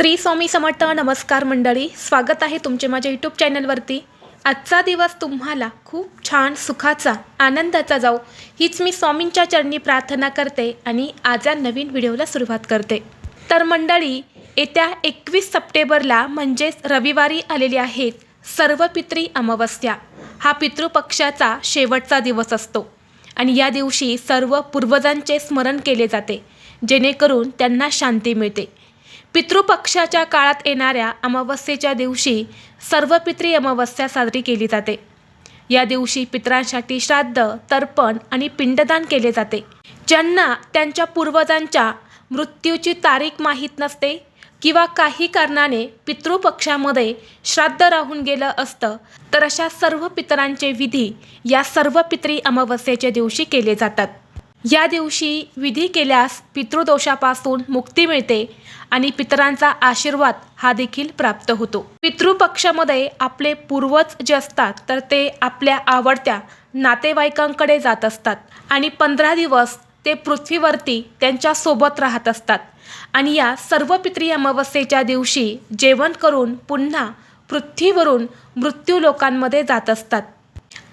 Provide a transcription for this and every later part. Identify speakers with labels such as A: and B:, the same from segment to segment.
A: श्री स्वामी समर्थ नमस्कार मंडळी स्वागत आहे तुमचे माझ्या यूट्यूब चॅनलवरती आजचा दिवस तुम्हाला खूप छान सुखाचा आनंदाचा जाऊ हीच मी स्वामींच्या चरणी प्रार्थना करते आणि आज या नवीन व्हिडिओला सुरुवात करते. तर मंडळी येत्या एकवीस सप्टेंबरला म्हणजेच रविवारी आलेली आहेत सर्व पित्री अमावस्या. हा पितृपक्षाचा शेवटचा दिवस असतो आणि या दिवशी सर्व पूर्वजांचे स्मरण केले जाते जेणेकरून त्यांना शांती मिळते. पितृपक्षाच्या काळात येणाऱ्या अमावस्येच्या दिवशी सर्व पित्री अमावस्या साजरी केली जाते. या दिवशी पितरांसाठी श्राद्ध तर्पण आणि पिंडदान केले जाते. ज्यांना त्यांच्या पूर्वजांच्या मृत्यूची तारीख माहीत नसते किंवा काही कारणाने पितृपक्षामध्ये श्राद्ध राहून गेलं असतं तर अशा सर्व पितरांचे विधी या सर्व पित्री अमावस्येच्या दिवशी केले जातात. या दिवशी विधी केल्यास पितृदोषापासून मुक्ती मिळते आणि पितरांचा आशीर्वाद हा देखील प्राप्त होतो. पितृपक्षामध्ये आपले पूर्वज जे असतात तर ते आपल्या आवडत्या नातेवाईकांकडे जात असतात आणि पंधरा दिवस ते पृथ्वीवरती त्यांच्यासोबत राहत असतात. आणि या सर्व पित्री अमावस्येच्या दिवशी जेवण करून पुन्हा पृथ्वीवरून मृत्यू लोकांमध्ये जात असतात.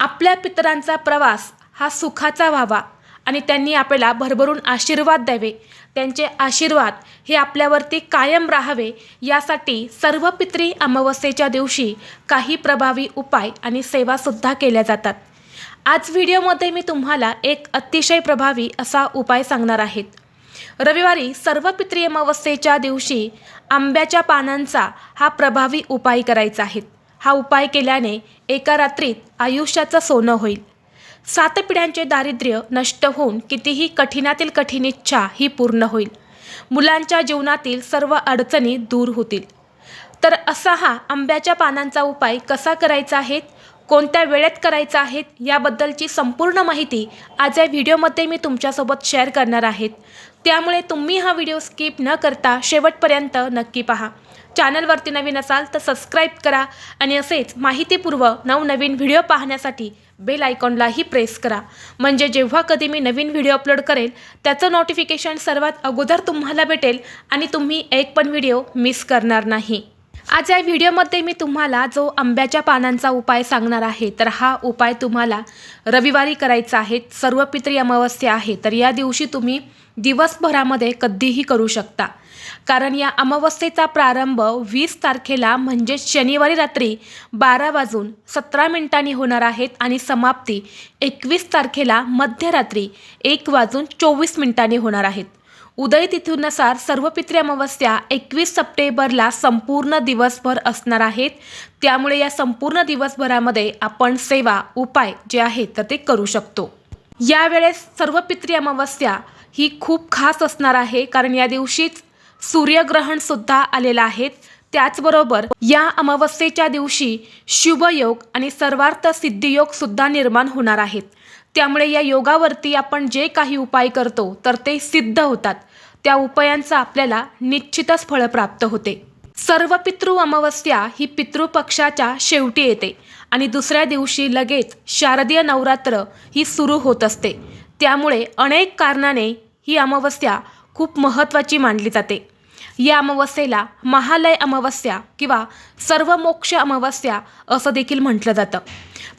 A: आपल्या पितरांचा प्रवास हा सुखाचा व्हावा. आणि त्यांनी आपल्याला भरभरून आशीर्वाद द्यावे. त्यांचे आशीर्वाद हे आपल्यावरती कायम राहावे यासाठी सर्व पित्री अमावस्येच्या दिवशी काही प्रभावी उपाय आणि सेवासुद्धा केल्या जातात. आज व्हिडिओमध्ये मी तुम्हाला एक अतिशय प्रभावी असा उपाय सांगणार आहेत रविवारी सर्व पित्री अमावस्येच्या दिवशी आंब्याच्या पानांचा हा प्रभावी उपाय करायचा आहे. हा उपाय केल्याने एका रात्रीत आयुष्याचं सोनं होईल. सात पिढ्यांचे दारिद्र्य नष्ट होऊन कितीही कठीणातील कठीण इच्छा ही पूर्ण होईल. मुलांच्या जीवनातील सर्व अडचणी दूर होतील. तर असा हा आंब्याच्या पानांचा उपाय कसा करायचा आहे? कोणत्या वेळेत करायचा आहे? याबद्दलची संपूर्ण माहिती आज या व्हिडिओमध्ये मी तुमच्यासोबत शेअर करणार आहेत त्यामुळे तुम्ही हा व्हिडिओ स्किप न करता शेवटपर्यंत नक्की पहा. चॅनलवरती नवीन असाल तर सबस्क्राईब करा आणि असेच माहितीपूर्व नवनवीन व्हिडिओ पाहण्यासाठी बेल आयकॉनलाही प्रेस करा. म्हणजे जेव्हा कधी मी नवीन व्हिडिओ अपलोड करेल त्याचं नोटिफिकेशन सर्वात अगोदर तुम्हाला भेटेल आणि तुम्ही एक पण व्हिडिओ मिस करणार नाही. आज या व्हिडिओमध्ये मी तुम्हाला जो आंब्याच्या पानांचा उपाय सांगणार आहे तर हा उपाय तुम्हाला रविवारी करायचा आहे. सर्व पित्री अमावस्या आहे तर या दिवशी तुम्ही दिवसभरामध्ये कधीही करू शकता. कारण या अमावस्येचा प्रारंभ वीस तारखेला म्हणजेच शनिवारी रात्री बारा वाजून सतरा मिनिटांनी होणार आहेत आणि समाप्ती एकवीस तारखेला मध्यरात्री एक वाजून चोवीस मिनिटांनी होणार आहेत. उदय तिथीनुसार सर्व पित्री अमावस्या एकवीस सप्टेंबरला संपूर्ण दिवसभर असणार आहेत. त्यामुळे या संपूर्ण दिवसभरामध्ये आपण सेवा उपाय जे आहेत तर ते करू शकतो. यावेळेस सर्व पित्री अमावस्या ही खूप खास असणार आहे. कारण या दिवशीच सूर्यग्रहण सुद्धा आलेलं आहे. त्याचबरोबर या अमावस्येच्या दिवशी शुभयोग आणि सर्वार्थ सिद्धियोग सुद्धा निर्माण होणार आहेत. त्यामुळे या योगावरती आपण जे काही उपाय करतो तर ते सिद्ध होतात. त्या उपायांचा आपल्याला निश्चितच फळ प्राप्त होते. सर्व पितृ अमावस्या ही पितृपक्षाच्या शेवटी येते आणि दुसऱ्या दिवशी लगेच शारदीय नवरात्र ही सुरू होत असते. त्यामुळे अनेक कारणाने ही अमावस्या खूप महत्त्वाची मानली जाते. या अमावस्येला महालय अमावस्या किंवा सर्व मोक्ष अमावस्या असं देखील म्हटलं जातं.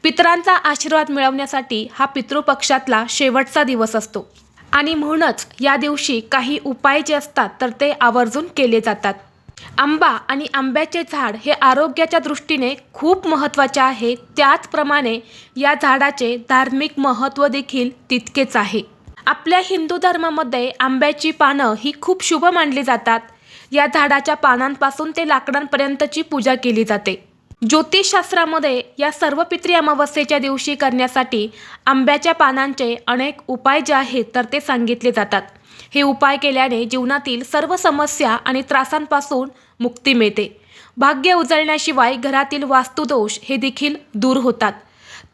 A: पितरांचा आशीर्वाद मिळवण्यासाठी हा पितृपक्षातला शेवटचा दिवस असतो. आणि म्हणूनच या दिवशी काही उपाय जे असतात तर ते आवर्जून केले जातात. आंबा आणि आंब्याचे झाड हे आरोग्याच्या दृष्टीने खूप महत्त्वाचे आहे. त्याचप्रमाणे या झाडाचे धार्मिक महत्त्व देखील तितकेच आहे. आपल्या हिंदू धर्मामध्ये आंब्याची पानं ही खूप शुभ मानली जातात. या झाडाच्या पानांपासून ते लाकडांपर्यंतची पूजा केली जाते. ज्योतिषशास्त्रामध्ये या सर्व पित्री अमावस्येच्या दिवशी करण्यासाठी आंब्याच्या पानांचे अनेक उपाय जे आहेत तर ते सांगितले जातात. हे उपाय केल्याने जीवनातील सर्व समस्या आणि त्रासांपासून मुक्ती मिळते. भाग्य उजळण्याशिवाय घरातील वास्तुदोष हे देखील दूर होतात.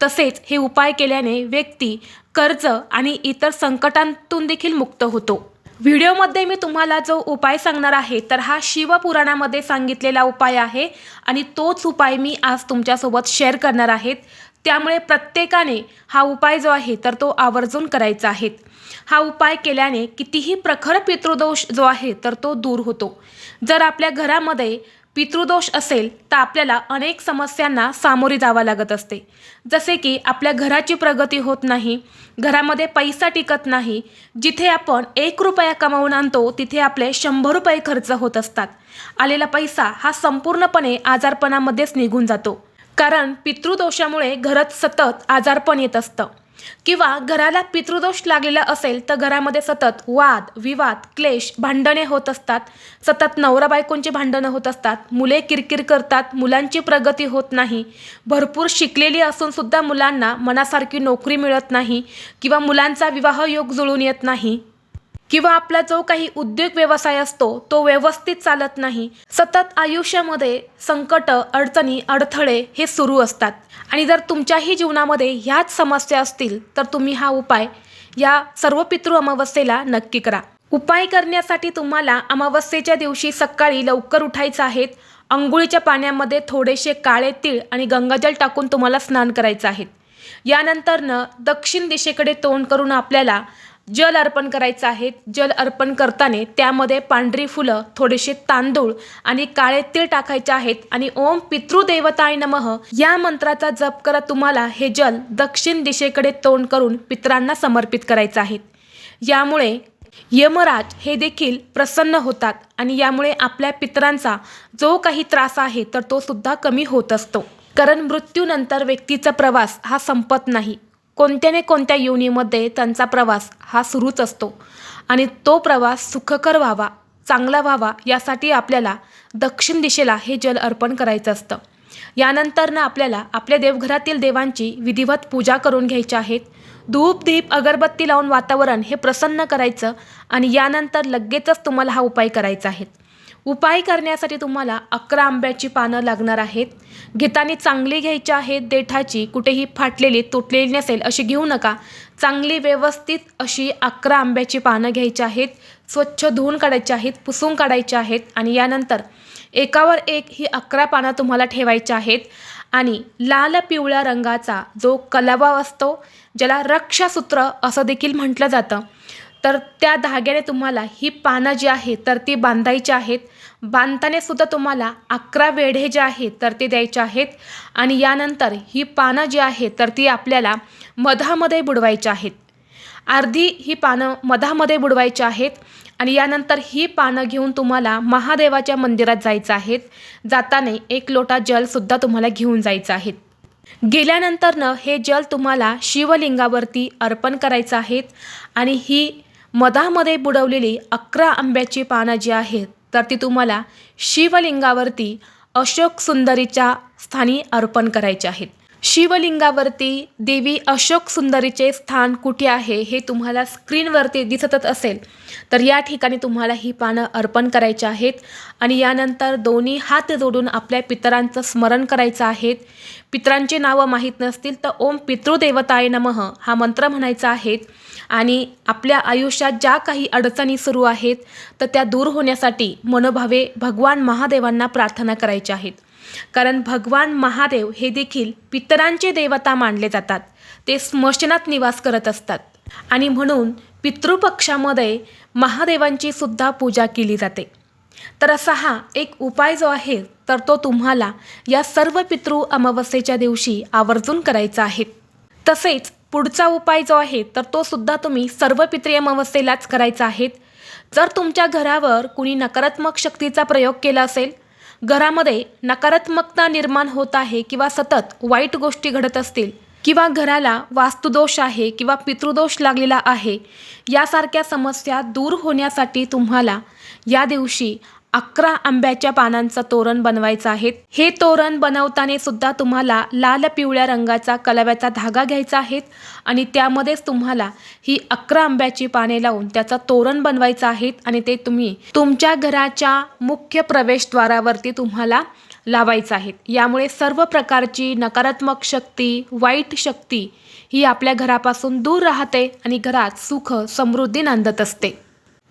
A: तसेच हे उपाय केल्याने व्यक्ती कर्ज आणि इतर संकटांतून देखील मुक्त होतो. व्हिडिओमध्ये मी तुम्हाला जो उपाय सांगणार आहे तर हा शिवपुराणामध्ये सांगितलेला उपाय आहे आणि तोच उपाय मी आज तुमच्यासोबत शेअर करणार आहेत. त्यामुळे प्रत्येकाने हा उपाय जो आहे तर तो आवर्जून करायचा आहे. हा उपाय केल्याने कितीही प्रखर पितृदोष जो आहे तर तो दूर होतो. जर आपल्या घरामध्ये पितृदोष असेल तर आपल्याला अनेक समस्यांना सामोरे जावं लागत असते. जसे की आपल्या घराची प्रगती होत नाही घरामध्ये पैसा टिकत नाही जिथे आपण एक रुपया कमावून आणतो तिथे आपले शंभर रुपये खर्च होत असतात. आलेला पैसा हा संपूर्णपणे आजारपणामध्येच निघून जातो. कारण पितृदोषामुळे घरात सतत आजारपण येत असतं. किंवा घराला पितृदोष लागलेला असेल तर घरामध्ये सतत वाद विवाद क्लेश भांडणे होत असतात. सतत नवरा बायकोंची भांडणं होत असतात. मुले किरकिर करतात. मुलांची प्रगती होत नाही. भरपूर शिकलेली असूनसुद्धा मुलांना मनासारखी नोकरी मिळत नाही किंवा मुलांचा विवाह योग जुळून येत नाही. किंवा आपला जो काही उद्योग व्यवसाय असतो तो व्यवस्थित चालत नाही सतत आयुष्यामध्ये संकट अडचणी अडथळे हे सुरू असतात. आणि जर तुमच्याही जीवनामध्ये ह्याच समस्या असतील तर तुम्ही हा उपाय या सर्व पितृ अमावस्येला नक्की करा. उपाय करण्यासाठी तुम्हाला अमावस्येच्या दिवशी सकाळी लवकर उठायचं आहेत. अंघोळीच्या पाण्यामध्ये थोडेसे काळे तीळ आणि गंगाजल टाकून तुम्हाला स्नान करायचं आहे. यानंतरनं दक्षिण दिशेकडे तोंड करून आपल्याला जल अर्पण करायचं आहे. जल अर्पण करताना त्यामध्ये पांढरी फुलं थोडेसे तांदूळ आणि काळे तीळ टाकायचे आहेत आणि ओम पितृदेवताय नमः या मंत्राचा जप करत तुम्हाला हे जल दक्षिण दिशेकडे तोंड करून पित्रांना समर्पित करायचं आहे. यामुळे यमराज हे देखील प्रसन्न होतात आणि यामुळे आपल्या पितरांचा जो काही त्रास आहे तर तो सुद्धा कमी होत असतो. कारण मृत्यूनंतर व्यक्तीचा प्रवास हा संपत नाही. कोणत्या ना कोणत्या योनीमध्ये त्यांचा प्रवास हा सुरूच असतो. आणि तो प्रवास सुखकर व्हावा चांगला व्हावा यासाठी आपल्याला दक्षिण दिशेला हे जल अर्पण करायचं असतं. यानंतरनं आपल्याला आपल्या देवघरातील देवांची विधिवत पूजा करून घ्यायची आहेत. धूप दीप अगरबत्ती लावून वातावरण हे प्रसन्न करायचं आणि यानंतर लगेचच तुम्हाला हा उपाय करायचा आहे. उपाय करण्यासाठी तुम्हाला अकरा आंब्याची पानं लागणार आहेत. घेताना चांगली घ्यायची आहेत देठाची कुठेही फाटलेली तुटलेली नसेल अशी घेऊ नका. चांगली व्यवस्थित अशी अकरा आंब्याची पानं घ्यायची आहेत स्वच्छ धुवून काढायची आहेत पुसून काढायची आहेत आणि यानंतर एकावर एक ही अकरा पानं तुम्हाला ठेवायची आहेत आणि लाल पिवळ्या रंगाचा जो कलावा असतो ज्याला रक्षासूत्र असं देखील म्हटलं जातं. तर त्या धाग्याने तुम्हाला ही पानं जी आहेत तर ती बांधायची आहेत. बांधताना सुद्धा तुम्हाला अकरा वेढे जे आहेत तर ते द्यायचे आहेत. आणि यानंतर ही पानं जी आहेत तर ती आपल्याला मधामध्ये बुडवायची आहेत. अर्धी ही पानं मधामध्ये बुडवायची आहेत. आणि यानंतर ही पानं घेऊन तुम्हाला महादेवाच्या मंदिरात जायचं आहेत. जाताना एक लोटा जलसुद्धा तुम्हाला घेऊन जायचं आहे गेल्यानंतरनं हे जल तुम्हाला शिवलिंगावरती अर्पण करायचं आहेत. आणि ही मधामध्ये बुडवलेली अकरा आंब्याची पानं जी आहेत तर ती तुम्हाला शिवलिंगावरती अशोक सुंदरीच्या स्थानी अर्पण करायचे आहेत. शिवलिंगावरती देवी अशोक सुंदरीचे स्थान कुठे आहे हे तुम्हाला स्क्रीनवरती दिसतच असेल. तर या ठिकाणी तुम्हाला ही पानं अर्पण करायची आहेत आणि यानंतर दोन्ही हात जोडून आपल्या पितरांचं स्मरण करायचं आहे पितरांची नावं माहीत नसतील तर ओम पितृदेवताय नमः हा मंत्र म्हणायचा आहे. आणि आपल्या आयुष्यात ज्या काही अडचणी सुरू आहेत तर त्या दूर होण्यासाठी मनोभावे भगवान महादेवांना प्रार्थना करायच्या आहेत. कारण भगवान महादेव हे देखील पितरांचे देवता मानले जातात. ते स्मशनात निवास करत असतात. आणि म्हणून पितृपक्षामध्ये महादेवांची सुद्धा पूजा केली जाते. तर असा हा एक उपाय जो आहे तर तो तुम्हाला या सर्व पितृ अमावस्येच्या दिवशी आवर्जून करायचा आहे. तसेच पुढचा उपाय जो आहे तर तो सुद्धा तुम्ही सर्व पितृ अमावस्येलाच करायचा आहे. जर तुमच्या घरावर कुणी नकारात्मक शक्तीचा प्रयोग केला असेल घरामध्ये नकारात्मकता निर्माण होत आहे किंवा सतत वाईट गोष्टी घडत असतील किंवा घराला वास्तुदोष आहे किंवा पितृदोष लागलेला आहे यासारख्या समस्या दूर होण्यासाठी तुम्हाला या दिवशी अकरा आंब्याच्या पानांचं तोरण बनवायचं आहे. हे तोरण बनवताना सुद्धा तुम्हाला लाल पिवळ्या रंगाचा कलव्याचा धागा घ्यायचा आहे आणि त्यामध्येच तुम्हाला ही अकरा आंब्याची पाने लावून त्याचं तोरण बनवायचं आहे आणि ते तुम्ही तुमच्या घराच्या मुख्य प्रवेशद्वारावरती तुम्हाला लावायचं आहे. यामुळे सर्व प्रकारची नकारात्मक शक्ती वाईट शक्ती ही आपल्या घरापासून दूर राहते आणि घरात सुख समृद्धी नांदत असते.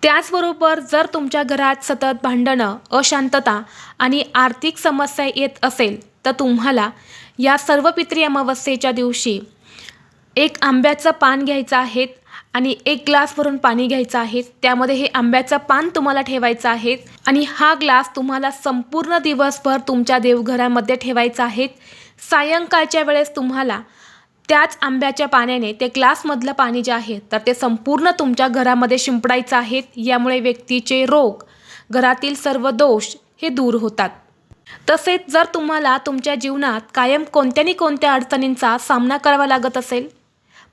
A: त्याचबरोबर जर तुमच्या घरात सतत भांडणं अशांतता आणि आर्थिक समस्या येत असेल तर तुम्हाला या सर्व पित्री अमावस्येच्या दिवशी एक आंब्याचं पान घ्यायचं आहे आणि एक ग्लास भरून पाणी घ्यायचं आहे. त्यामध्ये हे आंब्याचं पान तुम्हाला ठेवायचं आहे आणि हा ग्लास तुम्हाला संपूर्ण दिवसभर तुमच्या देवघरामध्ये ठेवायचा आहे. सायंकाळच्या वेळेस तुम्हाला त्याच आंब्याच्या पाण्याने ते ग्लासमधलं पाणी जे आहे तर ते संपूर्ण तुमच्या घरामध्ये शिंपडायचं आहे. यामुळे व्यक्तीचे रोग घरातील सर्व दोष हे दूर होतात. तसेच जर तुम्हाला तुमच्या जीवनात कायम कोणत्या कोणत्या अडचणींचा सामना करावा लागत असेल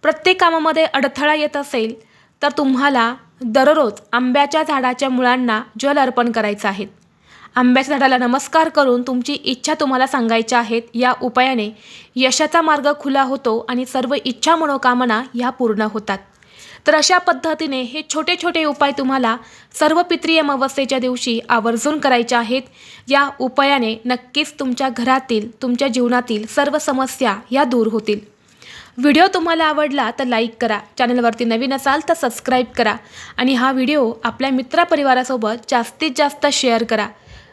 A: प्रत्येक कामामध्ये अडथळा येत असेल तर तुम्हाला दररोज आंब्याच्या झाडाच्या मुळांना जल अर्पण करायचं आहे. आंब्याच्या झाडाला नमस्कार करून तुमची इच्छा तुम्हाला सांगायच्या आहेत या उपायाने यशाचा मार्ग खुला होतो आणि सर्व इच्छा मनोकामना ह्या पूर्ण होतात. तर अशा पद्धतीने हे छोटे छोटे उपाय तुम्हाला सर्व पितृ अमावस्येच्या दिवशी आवर्जून करायचे आहेत. या उपायाने नक्कीच तुमच्या घरातील तुमच्या जीवनातील सर्व समस्या या दूर होतील. व्हिडिओ तुम्हाला आवडला तर लाईक करा चॅनलवरती नवीन असाल तर सबस्क्राईब करा आणि हा व्हिडिओ आपल्या मित्रपरिवारासोबत जास्तीत जास्त शेअर करा.